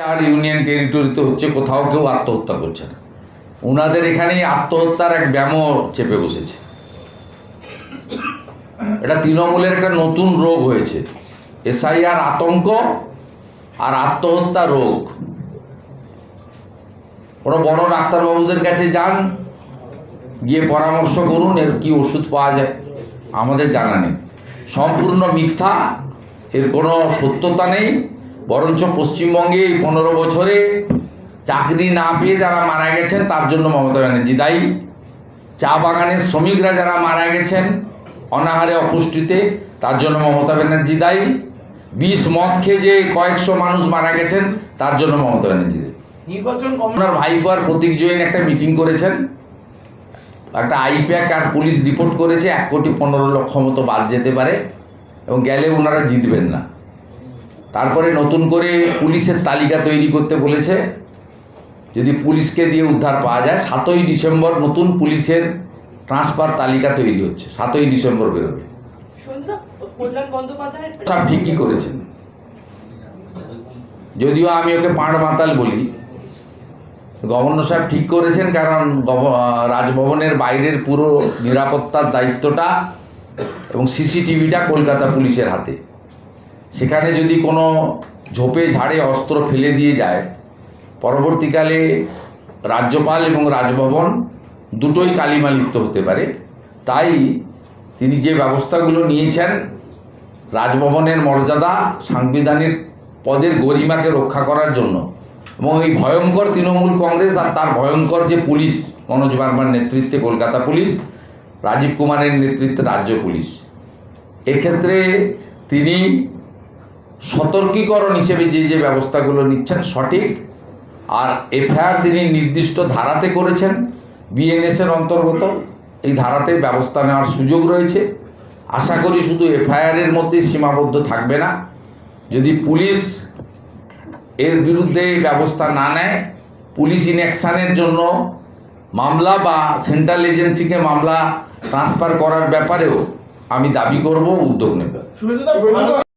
আর union টেরিটরিতে হচ্ছে কোথাও কেউ আত্মহত্যা করছে না। ওনাদের এখানেই আত্মহত্যার এক ব্যামো চেপে বসেছে। এটা তৃণমূলের একটা নতুন রোগ হয়েছে। এসআইআর আতঙ্ক আর আত্মহত্যা রোগ। ওরা বড় ডাক্তারবাবুদের কাছে যান, গিয়ে পরামর্শ করুন এর কি ওষুধ পাওয়া যায়। আমাদের জানা নেই। সম্পূর্ণ মিথ্যা, এর কোনো সত্যতা নেই। বরঞ্চ পশ্চিমবঙ্গে এই পনেরো বছরে চাকরি না পেয়ে যারা মারা গেছেন তার জন্য মমতা ব্যানার্জি দায়ী। চা বাগানের শ্রমিকরা যারা মারা গেছেন অনাহারে অপুষ্টিতে তার জন্য মমতা ব্যানার্জি দায়ী। বিষ মদ খেয়ে যে কয়েকশো মানুষ মারা গেছেন তার জন্য মমতা ব্যানার্জি দায়ী। নির্বাচন কম আপনার ভাইপো আর প্রতীক জৈন একটা মিটিং করেছেন। একটা আইপ্যাক আর পুলিশ রিপোর্ট করেছে এক কোটি পনেরো লক্ষ মতো বাদ যেতে পারে এবং গেলে ওনারা জিতবেন না। তারপরে নতুন করে পুলিশের তালিকা তৈরি করতে বলেছে। যদি পুলিশকে দিয়ে উদ্ধার পাওয়া যায় সাতই ডিসেম্বর নতুন পুলিশের ট্রান্সফার তালিকা তৈরি হচ্ছে সাতই ডিসেম্বর বেরোবে। সব ঠিকই করেছেন। যদিও আমি ওকে পাঁড় মাতাল বলি গভর্নর সাহেব ঠিক করেছেন কারণ রাজভবনের বাইরের পুরো নিরাপত্তার দায়িত্বটা এবং সিসিটিভিটা কলকাতা পুলিশের হাতে। সেখানে যদি কোনো ঝোপে ঝাড়ে অস্ত্র ফেলে দিয়ে যায়, পরবর্তীকালে রাজ্যপাল এবং রাজভবন দুটোই কালিমা লিপ্ত হতে পারে। তাই তিনি যে ব্যবস্থাগুলো নিয়েছেন, রাজভবনের মর্যাদা সাংবিধানিক পদের গরিমাকে রক্ষা করার জন্য এবং এই ভয়ঙ্কর তৃণমূল কংগ্রেস আর তার ভয়ঙ্কর যে পুলিশ, মনোজ বার্মার নেতৃত্বে কলকাতা পুলিশ, রাজীব কুমারের নেতৃত্বে রাজ্য পুলিশ। এক্ষেত্রে তিনি সতর্কীকরণ হিসেবে যে যে ব্যবস্থাগুলো নিচ্ছেন সঠিক। আর এফআইআর তিনি নির্দিষ্ট ধারাতে করেছেন বিএনএসের অন্তর্গত। এই ধারাতে ব্যবস্থা নেওয়ার সুযোগ রয়েছে। আশা করি শুধু এফআইআরের মধ্যে সীমাবদ্ধ থাকবে না। যদি পুলিশ এর বিরুদ্ধে ব্যবস্থা না নেয়, পুলিশ ইনঅ্যাকশানের জন্য মামলা বা সেন্ট্রাল এজেন্সিকে মামলা ট্রান্সফার করার ব্যাপারেও আমি দাবি করব, উদ্যোগ নেব।